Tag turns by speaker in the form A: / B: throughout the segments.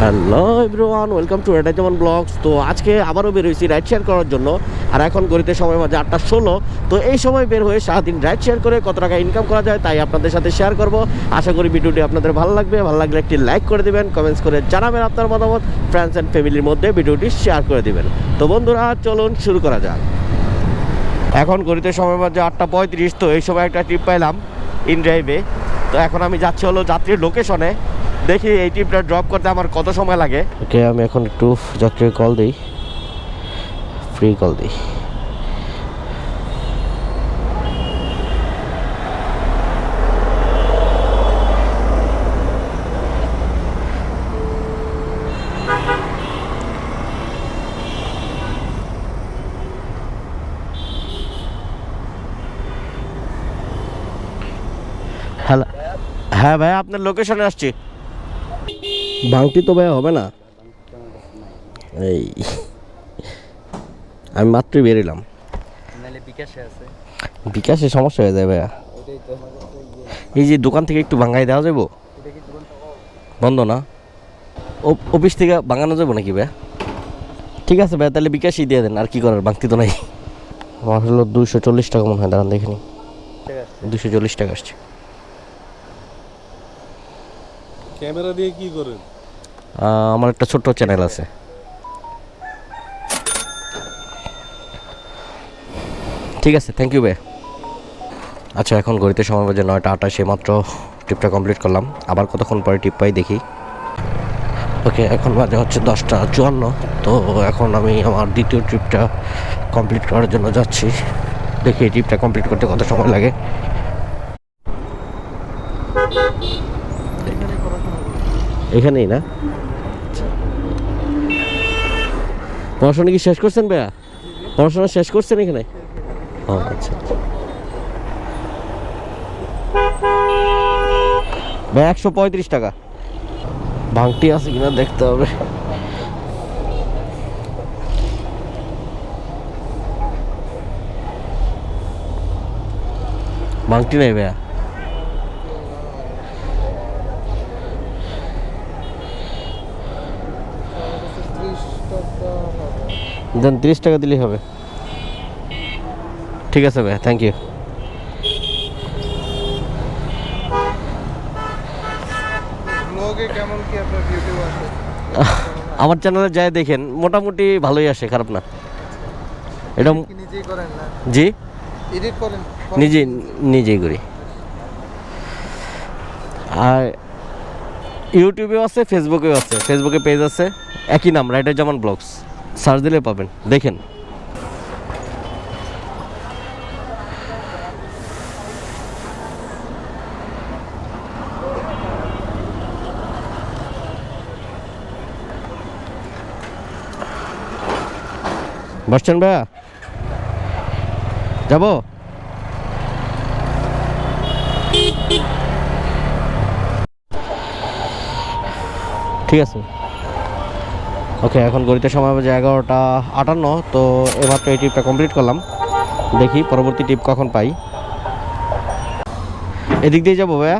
A: Hello everyone, welcome to এটা যেমন blogs. তো আজকে আবারও বের হয়েছি রাইড শেয়ার করার জন্য। আর এখন গড়িতে সময় মাঝে আটটা ষোলো। তো এই সময় বের হয়ে সারাদিন রাইড শেয়ার করে কত টাকা ইনকাম করা যায় তাই আপনাদের সাথে শেয়ার করব। আশা করি ভিডিওটি আপনাদের ভালো লাগবে। ভালো লাগলে একটি লাইক করে দিবেন কমেন্টস করে জানাবেন আপনার মতামত। ফ্রেন্ডস অ্যান্ড ফ্যামিলির মধ্যে ভিডিওটি শেয়ার করে দেবেন। তো বন্ধুরা, চলুন শুরু করা যাক। এখন গড়িতে সময় মাঝে আটটা পঁয়ত্রিশ, তো এই সময় একটা ট্রিপ পাইলাম ইন ড্রাইভে তো এখন আমি যাচ্ছি হলো যাত্রীর লোকেশনে দেখি এই টিপটা ড্রপ করতে আমার কত সময় লাগে। ওকে আমি এখন একটু যাত্রীর কল দিই। ফ্রি কল দিই। হ্যালো হ্যাঁ ভাই আপনার লোকেশনে আসছি। ভাঙটি তো ভাই হবে না। এই আমি মাত্রই বেরিলাম
B: বিকাশে আছে।
A: বিকাশে সমস্যা হয়ে যায় ভাইয়া। এই যে দোকান থেকে একটু ভাঙাই দেওয়া যাব বন্ধ না? অফিস থেকে ভাঙানো যাব নাকি ভাইয়া? ঠিক আছে ভাইয়া তাহলে বিকাশই দিয়ে দেন আর কি করার ভাঙতি তো নাই। আমার হলো দুশো চল্লিশ টাকা মনে হয় দাঁড়ান দেখিনি
B: ঠিক আছে।
A: দুশো চল্লিশ টাকা আসছে।
C: ক্যামেরা দিয়ে কি করেন?
A: আমার একটা ছোট্ট চ্যানেল আছে। ঠিক আছে থ্যাংক ইউ ভাই। আচ্ছা এখন গড়িতে সময় বাজে নয়টা আটাশে মাত্র। ট্রিপটা কমপ্লিট করলাম। আবার কতক্ষণ পরে ট্রিপ পাই দেখি। ওকে এখন বাজে হচ্ছে দশটা চুয়ান্ন। তো এখন আমি আমার দ্বিতীয় ট্রিপটা কমপ্লিট করার জন্য যাচ্ছি। দেখি এই ট্রিপটা কমপ্লিট করতে কত সময় লাগে। এখানেই না? পড়াশোনা কি শেষ করছেন ভাইয়া? পড়াশোনা শেষ করছেন এখানে? ও আচ্ছা ভাই একশো পঁয়ত্রিশ টাকা। ভাঙটি আছে কিনা দেখতে হবে। ভাঙটি নেই ভাইয়া? দেন তিরিশ টাকা দিলেই হবে। ঠিক আছে ভাই থ্যাংক ইউ আমার চ্যানেলে যাই দেখেন মোটামুটি ভালোই আসে খারাপ না। এটা জি? নিজে নিজেই করি। আর ইউটিউবেও আছে ফেসবুকেও আছে ফেসবুকে পেজ আছে একই নাম রাইটার জামান ব্লগস। সার্চ দিলে পাবেন দেখেন বসছেন ভাইয়া যাব ঠিক আছে ওকে এখন গড়িতে সময় বাজে এগারোটা আটান্ন, তো এমাত্র এই ট্রিপটা কমপ্লিট করলাম। দেখি পরবর্তী ট্রিপ কখন পাই। এদিক দিয়ে যাব ভাইয়া?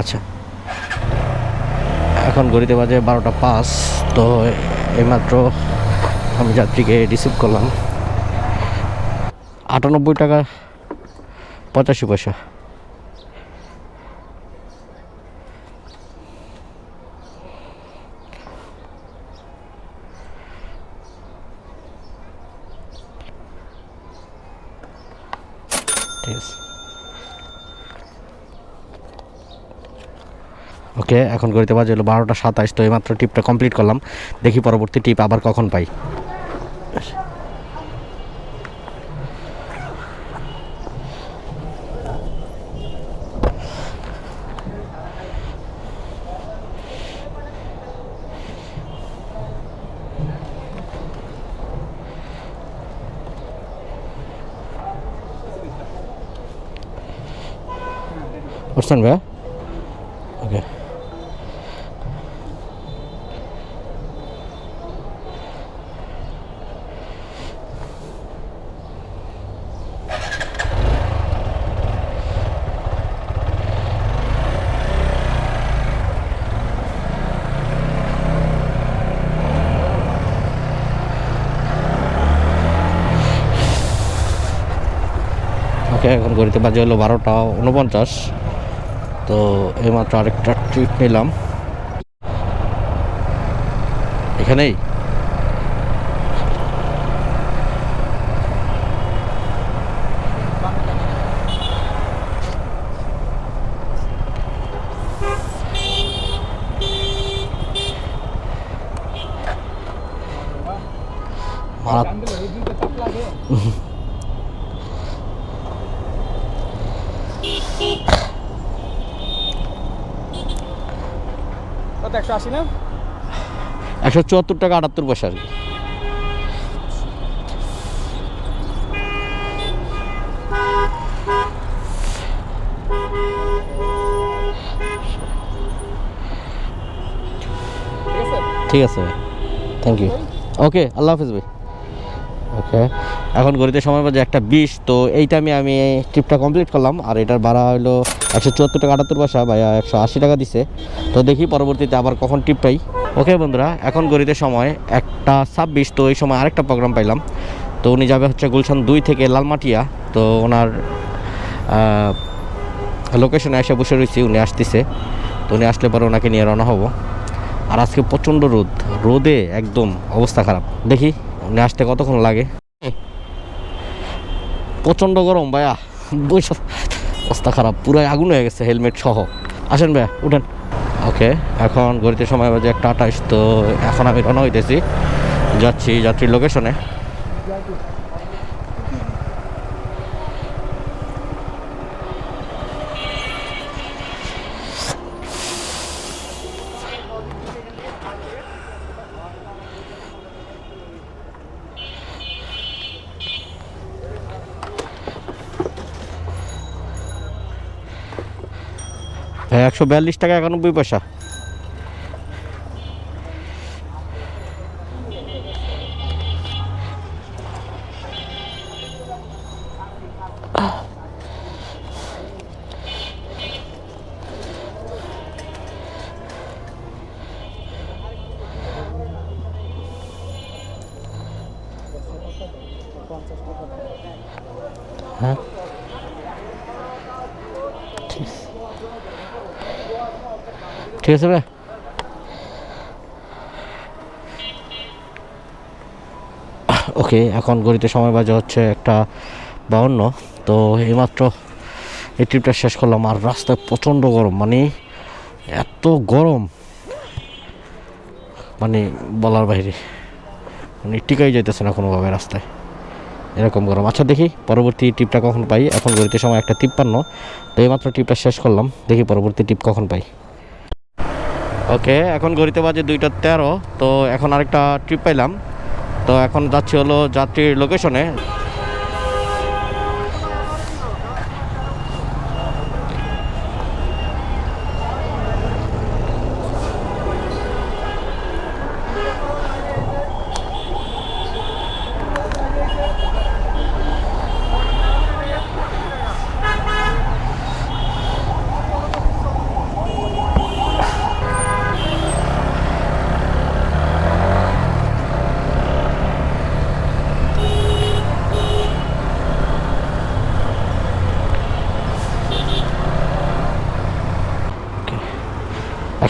A: আচ্ছা। এখন গড়িতে বাজে বারোটা পাঁচ, তো এইমাত্র আমি যাত্রীকে রিসিভ করলাম। আটানব্বই টাকা, পঁচাশি পয়সা। ঠিক ওকে এখন করিতে বাজে হলো বারোটা সাতাশ, তো এইমাত্র টিপটা কমপ্লিট করলাম। দেখি পরবর্তী টিপ আবার কখন পাই। Verstanden. Oke, akan kan gue di tempat jauh lo baru tau, 49. তো এইমাত্র আরেকটা ট্রিপ নিলাম। এখানেই?
B: কত? একশো আশি না?
A: একশো চুয়াত্তর টাকা আটাত্তর পয়সা কি।
B: ঠিক আছে
A: ভাই। থ্যাংক ইউ ওকে আল্লাহ হাফিজ ভাই। ওকে এখন ঘড়িতে সময় বাজে একটা বিশ, তো এইটা আমি আমি ট্রিপটা কমপ্লিট করলাম। আর এটার ভাড়া হলো একশো চুয়াত্তর টাকা আটাত্তর পয়সা ভাইয়া, একশো আশি টাকা দিছে। তো দেখি পরবর্তীতে আবার কখন টিপ পাই। ওকে বন্ধুরা, এখন ঘড়িতে সময় একটা ছাব্বিশ, তো এই সময় আরেকটা প্রোগ্রাম পাইলাম। তো উনি যাবে হচ্ছে গুলশান দুই থেকে লালমাটিয়া। তো ওনার লোকেশনে এসে বসে রয়েছি, উনি আসতেছে। তো উনি আসলে পরে ওনাকে নিয়ে রওনা হব। আর আজকে প্রচণ্ড রোদ, রোদে একদম অবস্থা খারাপ। দেখি উনি আসতে কতক্ষণ লাগে। প্রচণ্ড গরম ভাইয়া অবস্থা খারাপ, পুরাই আগুন হয়ে গেছে হেলমেট সহ। আসেন ভাই উঠেন। ওকে, এখন ঘড়িতে সময় বাজে একটা আঠাইশ তো এখন আমি রওনা হইতেছি। যাচ্ছি যাত্রীর লোকেশনে একশো বিয়াল্লিশ টাকা একানব্বই পয়সা। হ্যাঁ? ঠিক আছে ভাই ওকে, এখন গড়িতে সময় বাজে হচ্ছে একটা বাউন্ন, তো এইমাত্র এই ট্রিপটা শেষ করলাম। আর রাস্তায় প্রচণ্ড গরম মানে এত গরম। মানে বলার বাইরে মানে টিকাই যাইতেছে না কোনোভাবে রাস্তায়। এরকম গরম। আচ্ছা দেখি পরবর্তী টিপটা কখন পাই। এখন গড়িতে সময় একটা তিপ্পান্ন, তো এইমাত্র টিপটা শেষ করলাম। দেখি পরবর্তী টিপ কখন পাই। ওকে, এখন ঘড়িতে বাজে দুইটা তেরো, তো এখন আরেকটা ট্রিপ পাইলাম। তো এখন যাচ্ছি হলো যাত্রীর লোকেশনে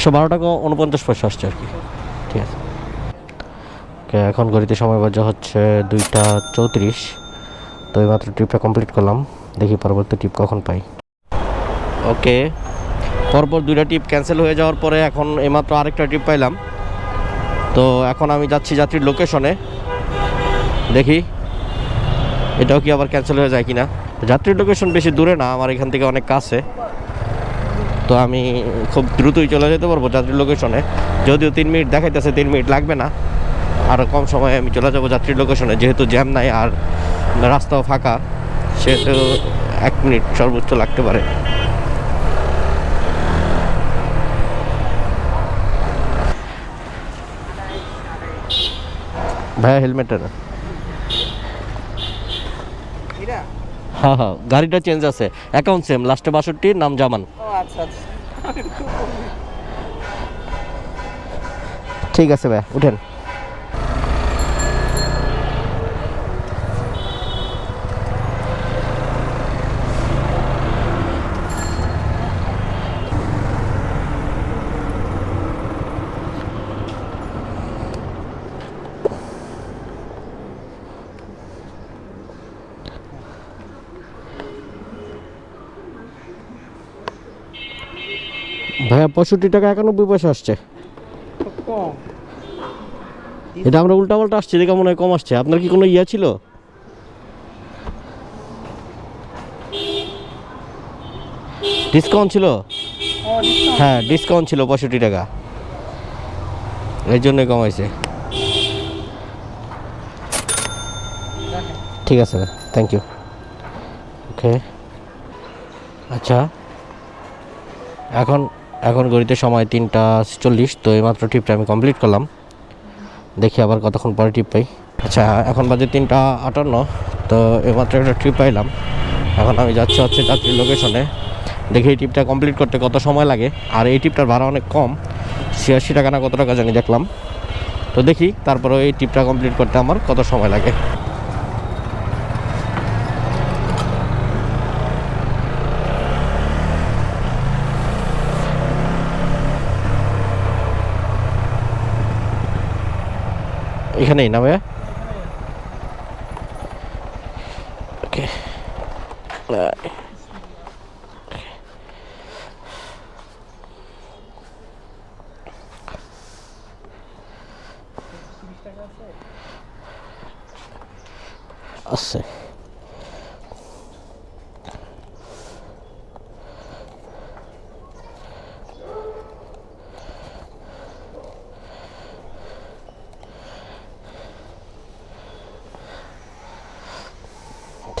A: একশো বারো টাকা উনপঞ্চাশ পয়সা আসছে আর কি। ঠিক আছে। ওকে, এখন ঘড়িতে সময় বাজে হচ্ছে দুইটা চৌত্রিশ। তো এইমাত্র ট্রিপটা কমপ্লিট করলাম। দেখি পরবর্তী ট্রিপ কখন পাই। ওকে, পরপর দুইটা ট্রিপ ক্যান্সেল হয়ে যাওয়ার পরে এখন এইমাত্র আরেকটা ট্রিপ পাইলাম। তো এখন আমি যাচ্ছি যাত্রীর লোকেশনে দেখি, এটাও কি আবার ক্যান্সেল হয়ে যায় কিনা। যাত্রীর লোকেশন বেশি দূরে না, আমার এখান থেকে অনেক কাছে। তো আমি খুব দ্রুতই চলে যেতে পারব যাত্রীর লোকেশনে যদিও তিন মিনিট দেখাইতেছে তিন মিনিট লাগবে না। আরও কম সময়ে আমি চলে যাব যাত্রীর লোকেশনে যেহেতু জ্যাম নাই আর রাস্তাও ফাঁকা সেহেতু এক মিনিট সর্বোচ্চ লাগতে পারে। ভাইয়া হেলমেটটা না
B: এটা
A: হ্যাঁ হ্যাঁ গাড়িটা চেঞ্জ আছে। অ্যাকাউন্ট সেম লাস্টে বাষট্টি নাম জামান।
B: আচ্ছা আচ্ছা।
A: ঠিক আছে ভাই উঠেন। ভাইয়া, পঁয়ষট্টি টাকা একানব্বই পয়সা আসছে। এটা আমরা উল্টা পাল্টা আসছি, দেখে মনে হয় কম আসছে। আপনার কি কোনো ইয়া ছিল? ডিসকাউন্ট ছিল? হ্যাঁ ডিসকাউন্ট ছিল পঁয়ষট্টি টাকা। এর জন্যই কমাইছে ঠিক আছে থ্যাংক ইউ ওকে আচ্ছা। এখন এখন ঘড়িতে সময় তিনটা চল্লিশ, তো এইমাত্র ট্রিপটা আমি কমপ্লিট করলাম। দেখি আবার কতক্ষণ পরে ট্রিপ পাই। আচ্ছা এখন বাজে তিনটা আটান্ন, তো এইমাত্র একটা ট্রিপ পাইলাম। এখন আমি যাচ্ছি হচ্ছে যাত্রীর লোকেশনে দেখি এই ট্রিপটা কমপ্লিট করতে কত সময় লাগে। আর এই ট্রিপটার ভাড়া অনেক কম, ছিয়াশি টাকা না কত টাকা জানি দেখলাম। তো দেখি তারপরে এই ট্রিপটা কমপ্লিট করতে আমার কত সময় লাগে। এখানেই না ভাইয়া? ওকে আছে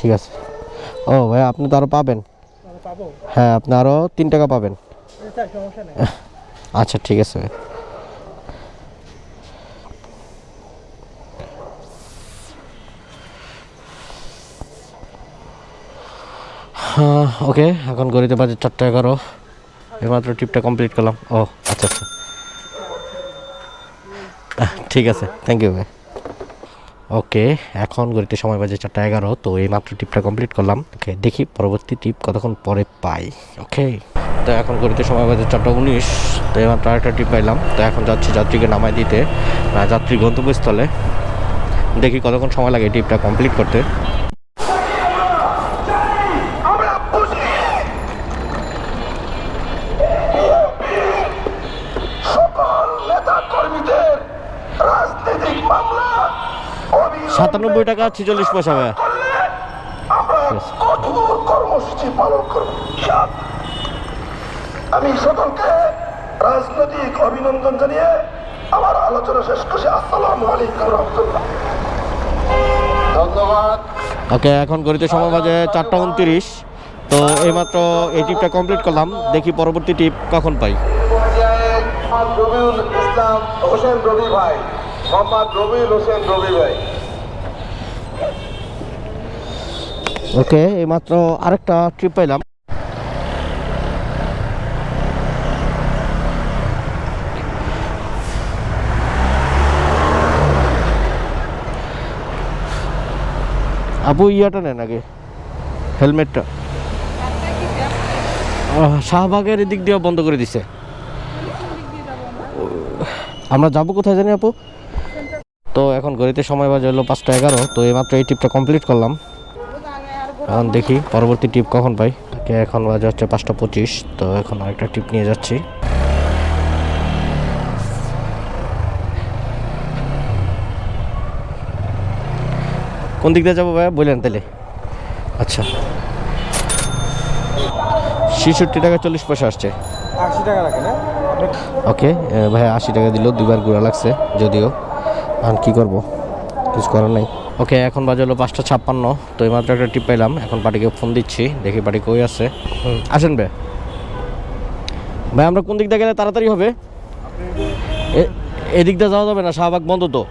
A: ঠিক আছে। ও ভাই, আপনি তো আরও পাবেন। হ্যাঁ আপনি আরও তিন টাকা পাবেন। আচ্ছা ঠিক আছে। হ্যাঁ ওকে, এখন গড়িতে বাজে চারটা এগারো। এইমাত্র ট্রিপটা কমপ্লিট করলাম। ও আচ্ছা আচ্ছা। ঠিক আছে থ্যাংক ইউ ভাই। ওকে এখন গড়িতে সময় বাজে চারটা এগারো তো এই মাত্র টিপটা কমপ্লিট করলাম। ওকে দেখি পরবর্তী টিপ কতক্ষণ পরে পাই। ওকে তো এখন গড়িতে সময় বাজে চারটা উনিশ তো এই মাত্র আরেকটা টিপ পাইলাম। তো এখন যাচ্ছি যাত্রীকে নামাই দিতে আহ, যাত্রী গন্তব্যস্থলে। দেখি কতক্ষণ সময় লাগে টিপটা কমপ্লিট করতে। সাতানব্বই টাকা ছেচল্লিশ পয়সা ভাইয়া।
D: কঠোর কর্মসূচি পালন করব আমি সকলকে রাজনৈতিক অভিনন্দন জানিয়ে আমার আলোচনা শেষ করছি। আসসালামু আলাইকুম রহমতুল্লাহ। ধন্যবাদ।
A: ওকে এখন গড়িতে সময় বাজে চারটা উনত্রিশ। তো এইমাত্র এই টিপটা কমপ্লিট করলাম। দেখি পরবর্তী টিপ কখন পাই।
D: রবিউল ইসলাম হোসেন রবি ভাই মোহাম্মদ রবিউল হোসেন রবি ভাই।
A: ওকে, এইমাত্র আরেকটা ট্রিপ পাইলাম। আপু ইয়াটা নেন আগে। হেলমেটটা। শাহবাগের এদিক দিয়ে বন্ধ করে দিছে। আমরা যাব কোথায় জানি আপু? তো এখন ঘড়িতে সময় বাজে হলো পাঁচটা এগারো, তো এইমাত্র এই টিপটা কমপ্লিট করলাম। এখন দেখি পরবর্তী টিপ কখন পাই। এখন বাজে হচ্ছে পাঁচটা পঁচিশ তো এখন আরেকটা টিপ নিয়ে যাচ্ছি। কোন দিক দিয়ে যাব ভাইয়া? বললেন তাহলে আচ্ছা। ছেষট্টি টাকা চল্লিশ পয়সা আসছে।
B: আশি টাকা রাখেন হ্যাঁ?
A: ওকে ভাই আশি টাকা দিল দুবার ঘোরা লাগছে যদিও। এখন কি করব? কিছু করার নাই। ওকে এখন বাজে হলো পাঁচটা ছাপ্পান্ন তো এই মাত্র একটা টিপ পাইলাম। এখন পার্টিকে ফোন দিচ্ছি দেখি পার্টি কই আছে। আসেন ভাই ভাই আমরা কোন দিক দিয়ে গেলে তাড়াতাড়ি হবে? এদিক দিয়ে যাওয়া যাবে না? শাহবাগ বন্ধ তো।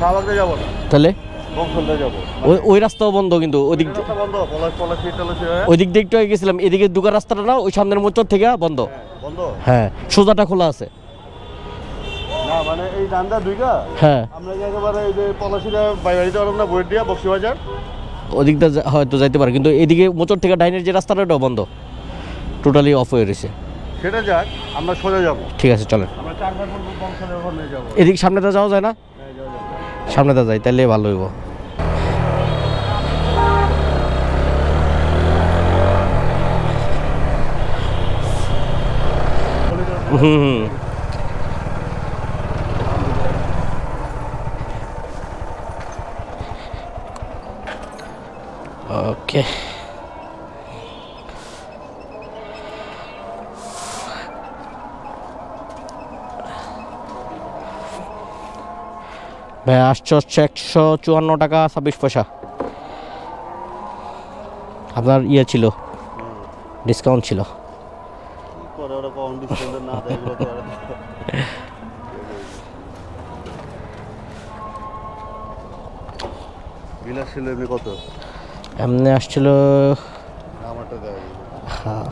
C: শাহবাগে যাব না।
A: তাহলে? ওই ওই রাস্তাও বন্ধ কিন্তু ওই দিক দিয়ে-
C: হয়ে
A: ওই দিক দিয়ে একটু গেছিলাম এদিকে দুকার রাস্তাটা না ওই সামনের মোচর থেকে বন্ধ।
C: বন্ধ।
A: হ্যাঁ সোজাটা খোলা আছে।
C: না মানে এই ডান্ডা দুইটা?
A: হ্যাঁ।
C: আমরা যে একেবারে এই যে পলাশিরা বাইবাড়িতে পারলাম না বইয়ের দিয়া বক্সি বাজার
A: ওদিক দিয়ে যা- হয়তো যাইতে পারে কিন্তু এদিকে মোচর থেকে ডাইনের যে রাস্তাটা ওটাও বন্ধ। টোটালি অফ হয়ে রয়েছে।
C: সেটা যাক আমরা সোজা যাব।
A: ঠিক আছে চলেন।
C: আমরা চারবার ওখানে যাব।
A: এদিক সামনেটা যাওয়া যায় না?
C: হ্যাঁ,
A: সামনেটা যাই তাহলে ভালো হইব। হুম হুম। ওকে ভাই আসছে হচ্ছে একশো চুয়ান্ন টাকা ছাব্বিশ পয়সা। আপনার ইয়ে ছিল ডিসকাউন্ট ছিল।
E: বিলাস ছিল কত?
A: এমনি আসছিল হ্যাঁ।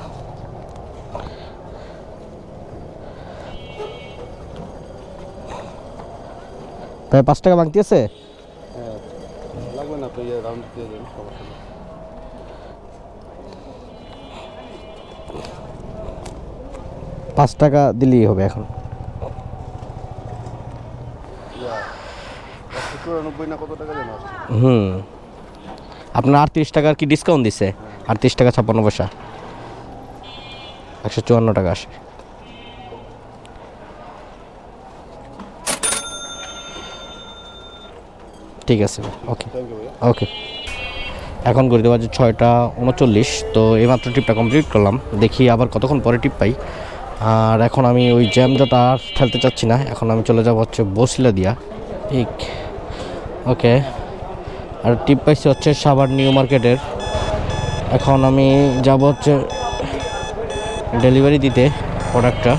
A: পাঁচ টাকা বাংতি আছে?
E: হ্যাঁ
A: পাঁচ টাকা দিলেই হবে এখন। হুম। আপনার আটত্রিশ টাকার কি ডিসকাউন্ট দিছে? আটত্রিশ টাকা ছাপ্পান্ন পয়সা। একশো চুয়ান্ন টাকা আসে। ঠিক আছে ওকে। ওকে। এখন করে দেওয়া যে ছয়টা উনচল্লিশ তো এইমাত্র টিপটা কমপ্লিট করলাম। দেখি আবার কতক্ষণ পরে টিপ পাই। আর এখন আমি ওই জ্যাম জ্যামজাটা আর ঠেলতে চাচ্ছি না। এখন আমি চলে যাব হচ্ছে বসিলা দিয়া। ঠিক। ওকে। আর টিপ পাইছি হচ্ছে সাবার নিউ মার্কেটের। এখন আমি যাব হচ্ছে ডেলিভারি দিতে প্রোডাক্টটা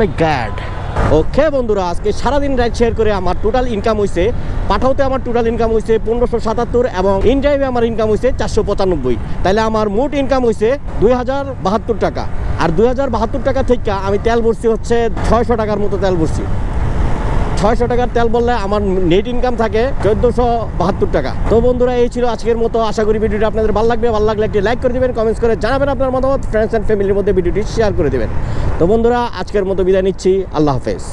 A: মাই গ্যাড ওকে বন্ধুরা, আজকে সারাদিন রাইড শেয়ার করে আমার টোটাল ইনকাম হয়েছে পাঠাওতে আমার টোটাল ইনকাম হয়েছে পনেরোশো সাতাত্তর এবং ইন ড্রাইভে আমার ইনকাম হয়েছে চারশো পঁচানব্বই। তাহলে আমার মোট ইনকাম হয়েছে দুই হাজার বাহাত্তর টাকা। আর দুই হাজার বাহাত্তর টাকা থেকে আমি তেল ভরছি হচ্ছে ছয়শো টাকার মতো তেল ভরছি। ছয়শো টাকার তেল বললে আমার নেট ইনকাম থাকে চোদ্দশো বাহাত্তর টাকা। তো বন্ধুরা, এই ছিল আজকের মতো। আশা করি ভিডিওটি আপনাদের ভালো লাগবে। ভালো লাগলে একটি লাইক করে দেবেন কমেন্টস করে জানাবেন আপনার মতামত ফ্রেন্ডস অ্যান্ড ফ্যামিলির মধ্যে ভিডিওটি শেয়ার করে দেবেন। তো বন্ধুরা, আজকের মতো বিদায় নিচ্ছি। আল্লাহ হাফেজ।